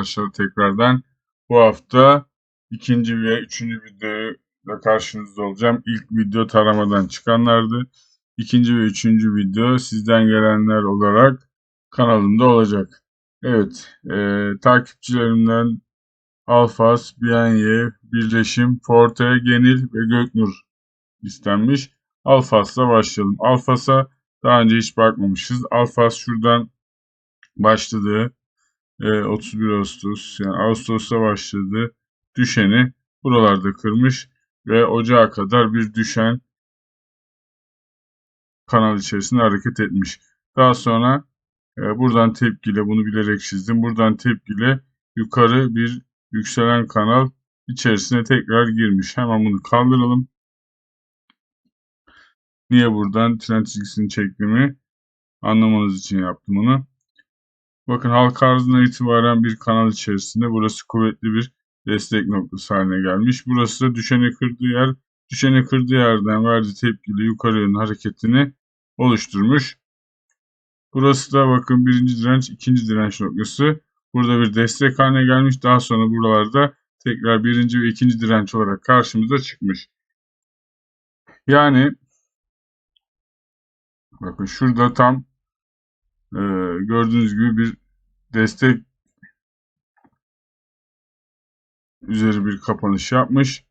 arkadaşlar tekrardan. Bu hafta ikinci ve üçüncü videoyla karşınızda olacağım. İlk video taramadan çıkanlardı. İkinci ve üçüncü video sizden gelenler olarak kanalımda olacak. Evet, e, takipçilerimden Alfas, Bienye, Birleşim, Forte, Genil ve Göknur istenmiş. Alfas'la başlayalım. Alfas'a daha önce hiç bakmamışız. Alfas şuradan başladı. E, 31 Ağustos yani Ağustos'ta başladı. Düşeni buralarda kırmış ve ocağa kadar bir düşen kanal içerisinde hareket etmiş. Daha sonra e, buradan tepkiyle bunu bilerek çizdim. Buradan tepkiyle yukarı bir yükselen kanal içerisine tekrar girmiş. Hemen bunu kaldıralım. Niye buradan trend çizgisini çektiğimi anlamanız için yaptım bunu. Bakın halka arzına itibaren bir kanal içerisinde burası kuvvetli bir destek noktası haline gelmiş. Burası da düşeni kırdığı yer. Düşeni kırdığı yerden verdiği tepkili yukarı yönlü hareketini oluşturmuş. Burası da bakın birinci direnç, ikinci direnç noktası. Burada bir destek haline gelmiş. Daha sonra buralarda tekrar birinci ve ikinci direnç olarak karşımıza çıkmış. Yani bakın şurada tam e, gördüğünüz gibi bir destek üzeri bir kapanış yapmış.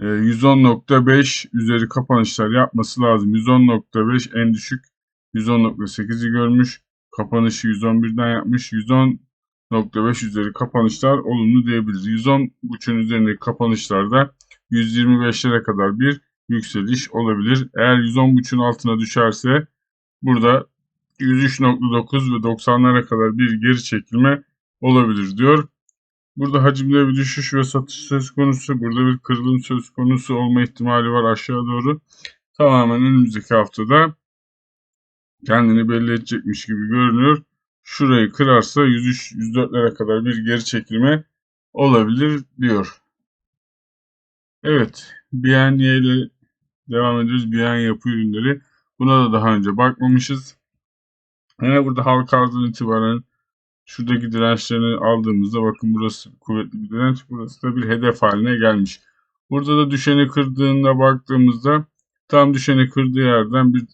E, 110.5 üzeri kapanışlar yapması lazım. 110.5 en düşük 110.8'i görmüş. Kapanışı 111'den yapmış. 110.5 üzeri kapanışlar olumlu diyebiliriz. 110.5'ün üzerindeki kapanışlarda 125'lere kadar bir yükseliş olabilir. Eğer 110.5'ün altına düşerse burada 103.9 ve 90'lara kadar bir geri çekilme olabilir diyor. Burada hacimde bir düşüş ve satış söz konusu. Burada bir kırılım söz konusu olma ihtimali var aşağı doğru. Tamamen önümüzdeki haftada kendini belli edecekmiş gibi görünüyor. Şurayı kırarsa 103-104'lere kadar bir geri çekilme olabilir diyor. Evet. BNY ile devam ediyoruz. BN yapı ürünleri. Buna da daha önce bakmamışız. Yine burada halka arzdan itibaren şuradaki dirençlerini aldığımızda bakın burası kuvvetli bir direnç. Burası da bir hedef haline gelmiş. Burada da düşeni kırdığında baktığımızda tam düşeni kırdığı yerden bir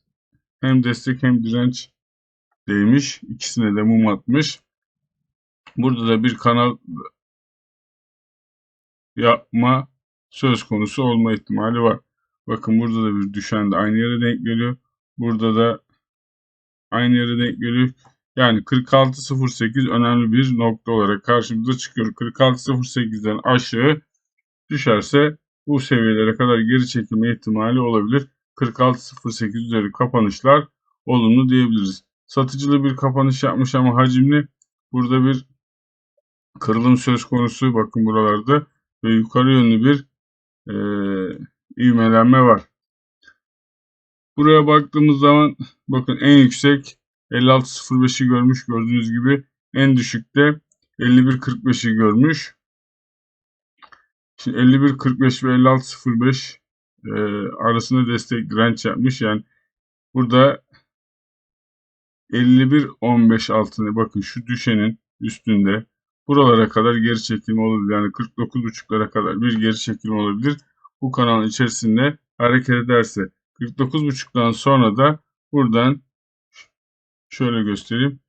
hem destek hem direnç değmiş. İkisine de mum atmış. Burada da bir kanal yapma söz konusu olma ihtimali var. Bakın burada da bir düşen de aynı yere denk geliyor. Burada da aynı yere denk geliyor. Yani 46.08 önemli bir nokta olarak karşımıza çıkıyor. 46.08'den aşağı düşerse bu seviyelere kadar geri çekilme ihtimali olabilir. 46.08 üzeri kapanışlar olumlu diyebiliriz. Satıcılı bir kapanış yapmış ama hacimli. Burada bir kırılım söz konusu. Bakın buralarda ve yukarı yönlü bir e, ivmelenme var. Buraya baktığımız zaman bakın en yüksek 56.05'i görmüş gördüğünüz gibi en düşükte 51.45'i görmüş. Şimdi 51.45 ve 56.05 e, arasında destek direnç yapmış. Yani burada 51.15 altında bakın şu düşenin üstünde buralara kadar geri çekilme olabilir. Yani 49.5'lara kadar bir geri çekilme olabilir. Bu kanalın içerisinde hareket ederse 49.5'dan sonra da buradan şöyle göstereyim.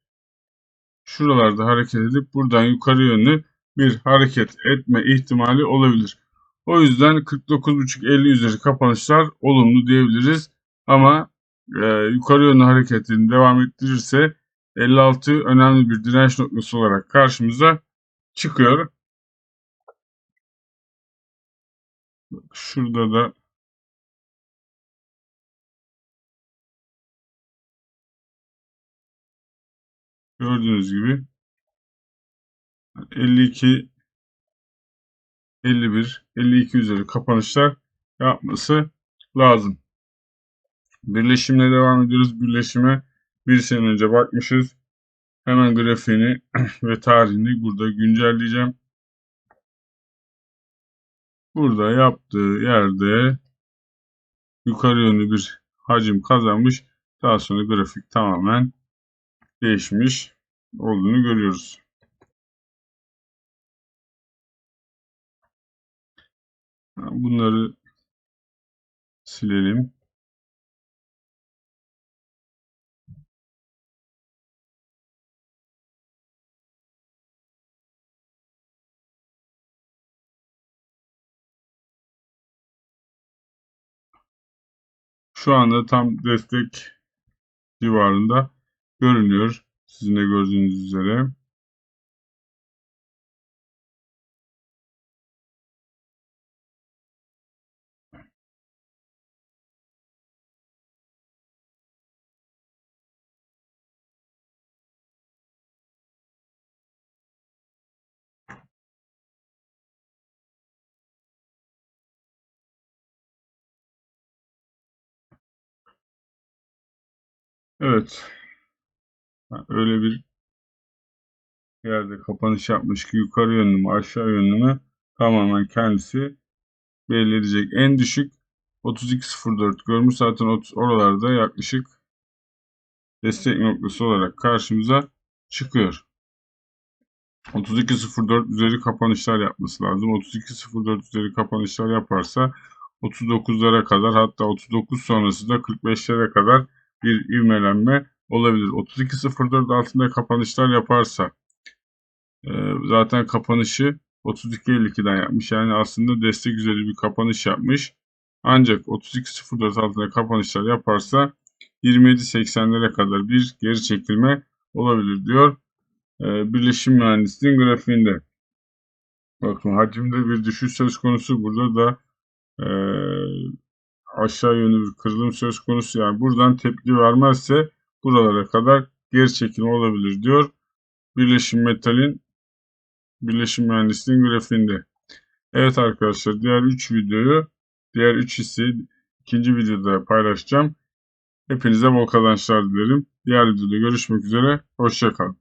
Şuralarda hareket edip buradan yukarı yönlü bir hareket etme ihtimali olabilir. O yüzden 49.5-50 üzeri kapanışlar olumlu diyebiliriz. Ama e, yukarı yönlü hareketini devam ettirirse 56 önemli bir direnç noktası olarak karşımıza çıkıyor. Şurada da gördüğünüz gibi 52 51 52 üzeri kapanışlar yapması lazım. Birleşimle devam ediyoruz. Birleşime bir sene önce bakmışız. Hemen grafiğini ve tarihini burada güncelleyeceğim. Burada yaptığı yerde yukarı yönlü bir hacim kazanmış. Daha sonra grafik tamamen değişmiş. Olduğunu görüyoruz. Bunları silelim. Şu anda tam destek civarında görünüyor. Sizin de gördüğünüz üzere. Evet. Öyle bir yerde kapanış yapmış ki yukarı yönlü mü aşağı yönlü mü tamamen kendisi belli edecek. En düşük 32.04 görmüş zaten oralarda yaklaşık destek noktası olarak karşımıza çıkıyor. 32.04 üzeri kapanışlar yapması lazım. 32.04 üzeri kapanışlar yaparsa 39'lara kadar hatta 39 sonrası da 45'lere kadar bir ivmelenme olabilir. 32.04 altında kapanışlar yaparsa e, zaten kapanışı 32.52'den yapmış. Yani aslında destek üzeri bir kapanış yapmış. Ancak 32.04 altında kapanışlar yaparsa 27.80'lere kadar bir geri çekilme olabilir diyor. E, Birleşim Mühendisliğin grafiğinde. Bakın hacimde bir düşüş söz konusu. Burada da e, aşağı yönlü bir kırılım söz konusu. Yani buradan tepki vermezse buralara kadar geri çekilme olabilir diyor. Birleşim Metal'in Birleşim Mühendisliğin grafiğinde. Evet arkadaşlar diğer 3 videoyu diğer 3 hissi ikinci videoda paylaşacağım. Hepinize bol kazançlar dilerim. Diğer videoda görüşmek üzere. Hoşçakalın.